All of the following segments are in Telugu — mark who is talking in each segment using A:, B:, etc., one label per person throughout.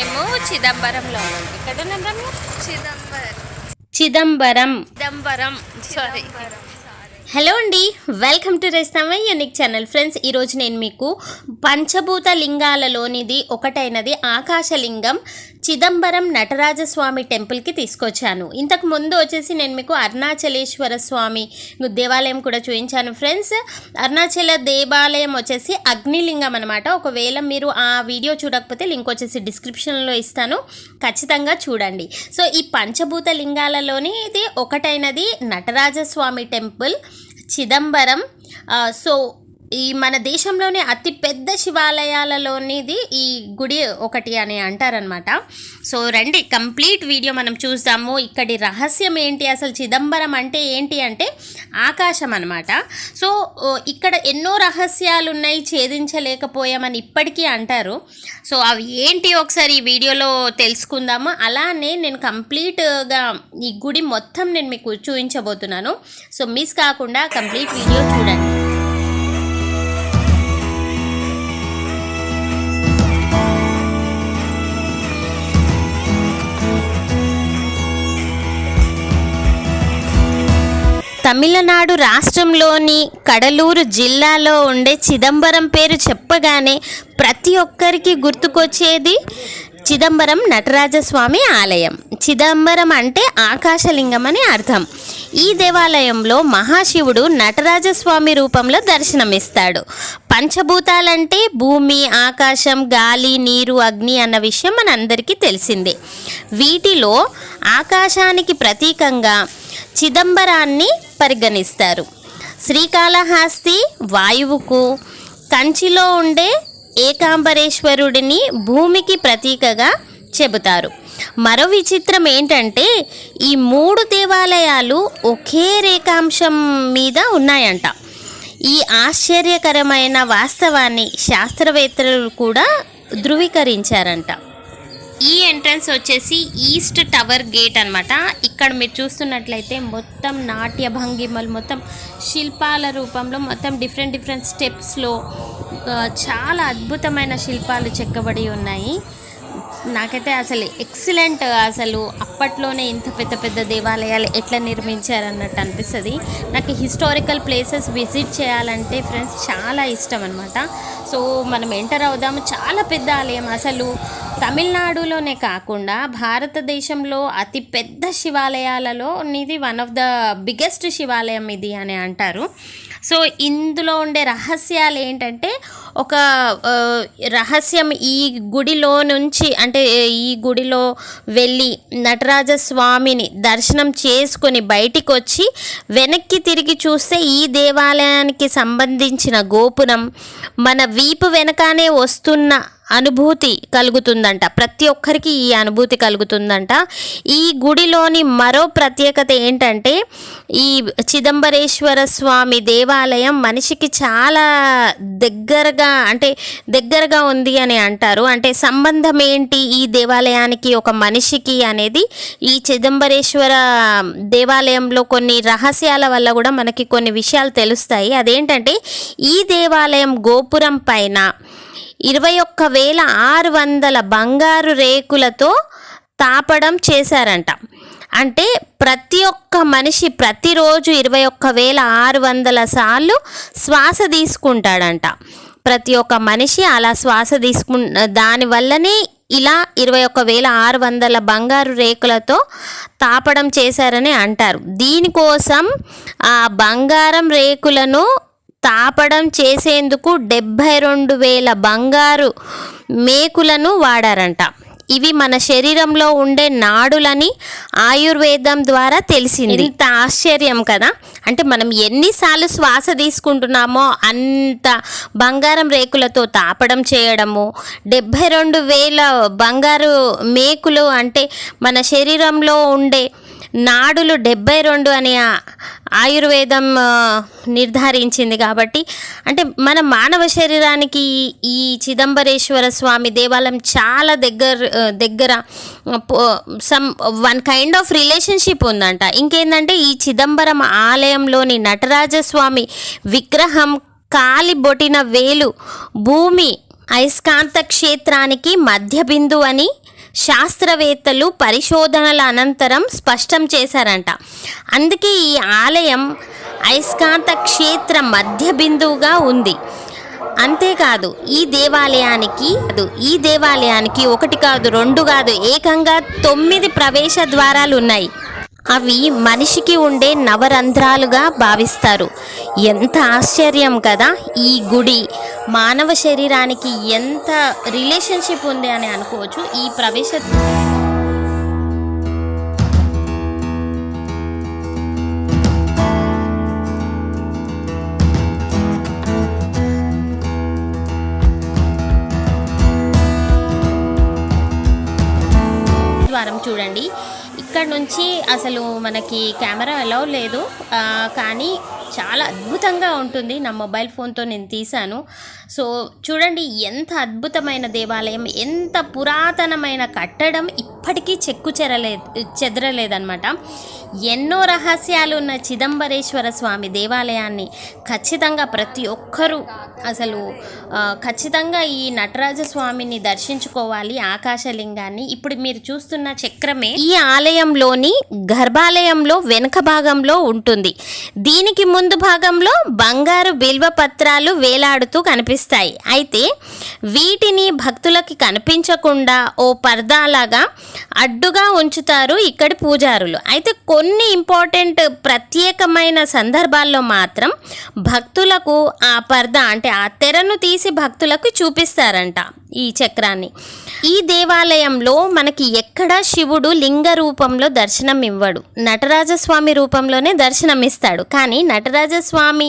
A: మేము చిదంబరంలో ఉన్నాం.
B: చిదంబరం.
A: చిదంబరం.
B: చిదంబరం. సారీ
A: హలో అండి. వెల్కమ్ టు రేస్తామ యూనిక్ ఛానల్ ఫ్రెండ్స్ ఈరోజు నేను మీకు పంచభూత లింగాలలోనిది ఒకటైనది ఆకాశలింగం. చిదంబరం నటరాజస్వామి టెంపుల్కి తీసుకొచ్చాను. ఇంతకు ముందు వచ్చేసి నేను మీకు అరుణాచలేశ్వర స్వామి దేవాలయం కూడా చూపించాను ఫ్రెండ్స్. అరుణాచల దేవాలయం వచ్చేసి అగ్నిలింగం అనమాట ఒకవేళ మీరు ఆ వీడియో చూడకపోతే లింక్ వచ్చేసి డిస్క్రిప్షన్లో ఇస్తాను. ఖచ్చితంగా చూడండి. సో ఈ పంచభూత లింగాలలోని ఇది ఒకటైనది నటరాజస్వామి టెంపుల్ చిదంబరం సో ఈ మన దేశంలోనే అతి పెద్ద శివాలయాలలోనిది ఈ గుడి ఒకటి అని అంటారనమాట సో రండి కంప్లీట్ వీడియో మనం చూద్దాము ఇక్కడి రహస్యం ఏంటి? అసలు చిదంబరం అంటే ఏంటి అంటే ఆకాశం అనమాట సో ఇక్కడ ఎన్నో రహస్యాలు ఉన్నాయి ఛేదించలేకపోయామని ఇప్పటికీ అంటారు. సో అవి ఏంటి ఒకసారి ఈ వీడియోలో తెలుసుకుందాము. అలానే నేను కంప్లీట్గా ఈ గుడి మొత్తం నేను మీకు చూపించబోతున్నాను. సో మిస్ కాకుండా కంప్లీట్ వీడియో చూడండి. తమిళనాడు రాష్ట్రంలోని కడలూరు జిల్లాలో ఉండే చిదంబరం పేరు చెప్పగానే ప్రతి ఒక్కరికి గుర్తుకొచ్చేది చిదంబరం నటరాజస్వామి ఆలయం. చిదంబరం అంటే ఆకాశలింగం అని అర్థం. ఈ దేవాలయంలో మహాశివుడు నటరాజస్వామి రూపంలో దర్శనమిస్తాడు. పంచభూతాలంటే భూమి ఆకాశం గాలి నీరు అగ్ని అన్న విషయం మనందరికీ తెలిసిందే. వీటిలో ఆకాశానికి ప్రతీకంగా చిదంబరాన్ని పరిగణిస్తారు. శ్రీకాళహస్తి వాయువుకు కంచిలో ఉండే ఏకాంబరేశ్వరుడిని భూమికి ప్రతీకగా చెబుతారు. మరో విచిత్రం ఏంటంటే ఈ మూడు దేవాలయాలు ఒకే రేఖాంశం మీద ఉన్నాయంట. ఈ ఆశ్చర్యకరమైన వాస్తవాన్ని శాస్త్రవేత్తలు కూడా ధృవీకరించారంట. ఈ ఎంట్రన్స్ వచ్చేసి ఈస్ట్ టవర్ గేట్ అన్నమాట. ఇక్కడ మీరు చూస్తున్నట్లయితే మొత్తం నాట్య భంగిమలు మొత్తం శిల్పాల రూపంలో మొత్తం డిఫరెంట్ డిఫరెంట్ స్టెప్స్లో చాలా అద్భుతమైన శిల్పాలు చెక్కబడి ఉన్నాయి. నాకైతే అసలు ఎక్సలెంట్ అసలు అప్పట్లోనే ఇంత పెద్ద పెద్ద దేవాలయాలు ఎట్లా నిర్మించారన్నట్టు అనిపిస్తుంది. నాకు హిస్టారికల్ ప్లేసెస్ విజిట్ చేయాలంటే ఫ్రెండ్స్ చాలా ఇష్టం అనమాట సో మనం ఎంటర్ అవుదాము. చాలా పెద్ద ఆలయం అసలు తమిళనాడులోనే కాకుండా భారతదేశంలో అతి పెద్ద శివాలయాలలో ఇది వన్ ఆఫ్ ద బిగ్గెస్ట్ శివాలయం ఇది అని అంటారు. సో ఇందులో ఉండే రహస్యాలు ఏంటంటే ఒక రహస్యం ఈ గుడిలో నుంచి అంటే ఈ గుడిలో వెళ్ళి నటరాజ స్వామిని దర్శనం చేసుకొని బయటికి వచ్చి వెనక్కి తిరిగి చూస్తే ఈ దేవాలయానికి సంబంధించిన గోపురం మన వీపు వెనకానే వస్తున్న అనుభూతి కలుగుతుందంట. ప్రతి ఒక్కరికి ఈ అనుభూతి కలుగుతుందంట. ఈ గుడిలోని మరో ప్రత్యేకత ఏంటంటే ఈ చిదంబరేశ్వర స్వామి దేవాలయం మనిషికి చాలా దగ్గరగా అంటే దగ్గరగా ఉంది అని అంటారు. అంటే సంబంధం ఏంటి ఈ దేవాలయానికి ఒక మనిషికి అనేది? ఈ చిదంబరేశ్వర దేవాలయంలో కొన్ని రహస్యాల వల్ల కూడా మనకి కొన్ని విషయాలు తెలుస్తాయి. అదేంటంటే ఈ దేవాలయం గోపురం పైన ఇరవై ఒక్క వేల ఆరు వందల బంగారు రేకులతో తాపడం చేశారంట. అంటే ప్రతి ఒక్క మనిషి ప్రతిరోజు ఇరవై ఒక్క వేల ఆరు వందల సార్లు శ్వాస తీసుకుంటాడంట. ప్రతి ఒక్క మనిషి అలా శ్వాస తీసుకు దానివల్లనే ఇలా ఇరవై ఒక్క వేల ఆరు వందల బంగారు రేకులతో తాపడం చేశారని అంటారు. దీనికోసం ఆ బంగారం రేకులను తాపడం చేసేందుకు డెబ్భై రెండు వేల బంగారు మేకులను వాడారంట. ఇవి మన శరీరంలో ఉండే నాడులని ఆయుర్వేదం ద్వారా తెలిసింది. ఇంత ఆశ్చర్యం కదా? అంటే మనం ఎన్నిసార్లు శ్వాస తీసుకుంటున్నామో అంత బంగారం రేకులతో తాపడం చేయడము డెబ్భై రెండు వేల బంగారు మేకులు అంటే మన శరీరంలో ఉండే నాడులు డెబ్బై రెండు అనే ఆయుర్వేదం నిర్ధారించింది కాబట్టి అంటే మన మానవ శరీరానికి ఈ- చిదంబరేశ్వర స్వామి దేవాలయం చాలా దగ్గర దగ్గర some one kind of relationship ఉందంట. ఇంకేంటంటే ఈ చిదంబరం ఆలయంలోని నటరాజస్వామి విగ్రహం కాలి బొటిన వేలు భూమి అయస్కాంత క్షేత్రానికి మధ్య బిందువు అని శాస్త్రవేత్తలు పరిశోధనల అనంతరం స్పష్టం చేశారంట. అందుకే ఈ ఆలయం అయస్కాంత క్షేత్ర మధ్య బిందువుగా ఉంది. అంతేకాదు ఈ దేవాలయానికి ఈ దేవాలయానికి ఒకటి కాదు రెండు కాదు ఏకంగా తొమ్మిది ప్రవేశ ద్వారాలు ఉన్నాయి. అవి మనిషికి ఉండే నవరంధ్రాలుగా భావిస్తారు. ఎంత ఆశ్చర్యం కదా ఈ గుడి. మానవ శరీరానికి ఎంత రిలేషన్షిప్ ఉంది అని అనుకోవచ్చు ఈ ప్రవేశ ద్వారం చూడండి. ఇక్కడ నుంచి అసలు మనకి కెమెరా ఎలా లేదు. కానీ చాలా అద్భుతంగా ఉంటుంది. నా మొబైల్ ఫోన్తో నేను తీశాను. సో చూడండి ఎంత అద్భుతమైన దేవాలయం ఎంత పురాతనమైన కట్టడం ఇప్పటికీ చెక్కు చెరలేదు చెదరలేదన్నమాట. ఎన్నో రహస్యాలు ఉన్న చిదంబరేశ్వర స్వామి దేవాలయాన్ని ఖచ్చితంగా ప్రతి ఒక్కరూ అసలు ఖచ్చితంగా ఈ నటరాజ స్వామిని దర్శించుకోవాలి ఆకాశలింగాన్ని. ఇప్పుడు మీరు చూస్తున్న చక్రమే ఈ ఆలయంలోని గర్భాలయంలో వెనుక భాగంలో ఉంటుంది. దీనికి ముందు భాగంలో బంగారు బిల్వ పత్రాలు వేలాడుతూ కనిపిస్తాయి. అయితే వీటిని భక్తులకి కనిపించకుండా ఓ పర్దాలాగా అడ్డుగా ఉంచుతారు ఇక్కడి పూజారులు. అయితే కొన్ని ఇంపార్టెంట్ ప్రత్యేకమైన సందర్భాల్లో మాత్రం భక్తులకు ఆ పర్దా అంటే ఆ తెరను తీసి భక్తులకు చూపిస్తారంట ఈ చక్రాన్ని. ఈ దేవాలయంలో మనకి ఎక్కడ శివుడు లింగ రూపంలో దర్శనం ఇవ్వడు నటరాజస్వామి రూపంలోనే దర్శనం ఇస్తాడు కానీ నటరాజస్వామి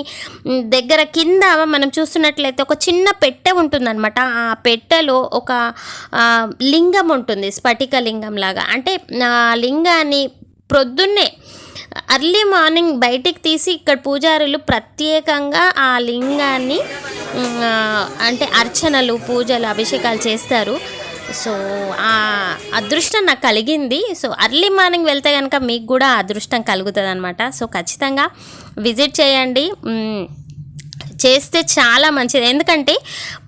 A: దగ్గర కింద మనం చూస్తున్నట్లయితే ఒక చిన్న పెట్టె ఉంటుందన్నమాట. ఆ పెట్టెలో ఒక లింగం ఉంటుంది. స్ఫటిక లింగం లాగా. అంటే ఆ లింగాన్ని ప్రొద్దున్నే అర్లీ మార్నింగ్ బయటికి తీసి ఇక్కడ పూజారులు ప్రత్యేకంగా ఆ లింగాన్ని అంటే అర్చనలు పూజలు అభిషేకాలు చేస్తారు. సో ఆ అదృష్టం నాకు కలిగింది. సో అర్లీ మార్నింగ్ వెళ్తే కనుక మీకు కూడా అదృష్టం కలుగుతుంది అనమాట సో ఖచ్చితంగా విజిట్ చేయండి. చేస్తే చాలా మంచిది. ఎందుకంటే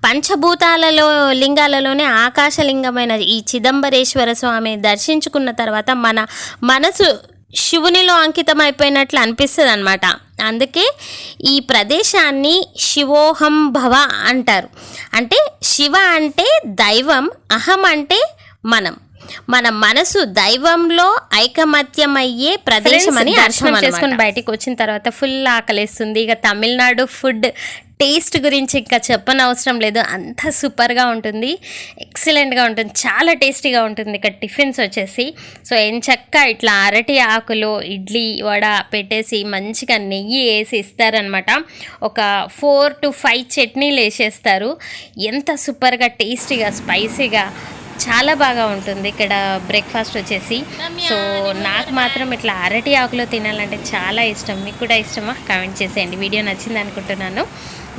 A: పంచభూతాలలో లింగాలలోనే ఆకాశలింగమైన ఈ చిదంబరేశ్వర స్వామిని దర్శించుకున్న తర్వాత మన మనసు శివునిలో అంకితం అయిపోయినట్లు అనిపిస్తుంది అనమాట అందుకే ఈ ప్రదేశాన్ని శివోహం భవ అంటారు. అంటే శివ అంటే దైవం అహం అంటే మనం. మన మనసు దైవంలో ఐకమత్యమయ్యే ప్రదేశం అని దర్శనం చేసుకుని బయటికి వచ్చిన తర్వాత ఫుల్ ఆకలిస్తుంది. ఇక తమిళనాడు ఫుడ్ టేస్ట్ గురించి ఇంకా చెప్పనవసరం లేదు. అంత సూపర్గా ఉంటుంది. ఎక్సలెంట్గా ఉంటుంది. చాలా టేస్టీగా ఉంటుంది. ఇక్కడ టిఫిన్స్ వచ్చేసి. సో ఎంచక్క ఇట్లా అరటి ఆకులు ఇడ్లీ వడ పెట్టేసి మంచిగా నెయ్యి వేసి ఇస్తారనమాట ఒక ఫోర్ టు ఫైవ్ చట్నీలు వేసేస్తారు. ఎంత సూపర్గా టేస్టీగా స్పైసీగా చాలా బాగా ఉంటుంది ఇక్కడ బ్రేక్ఫాస్ట్ వచ్చేసి. సో నాకు మాత్రం ఇట్లా అరటి ఆకులో తినాలంటే చాలా ఇష్టం. మీకు కూడా ఇష్టమా? కామెంట్ చేసేయండి. వీడియో నచ్చింది అనుకుంటున్నాను.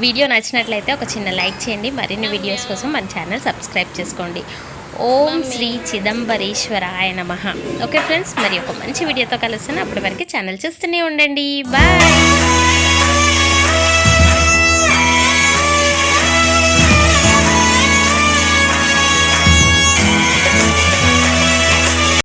A: వీడియో నచ్చినట్లయితే ఒక చిన్న లైక్ చేయండి. మరిన్ని వీడియోస్ కోసం మన ఛానల్ సబ్స్క్రైబ్ చేసుకోండి. ఓం శ్రీ చిదంబరేశ్వరాయ నమ. ఓకే ఫ్రెండ్స్ మరి ఒక మంచి వీడియోతో కలుస్తాను. అప్పటి వరకు ఛానల్ చూస్తూనే ఉండండి. బాయ్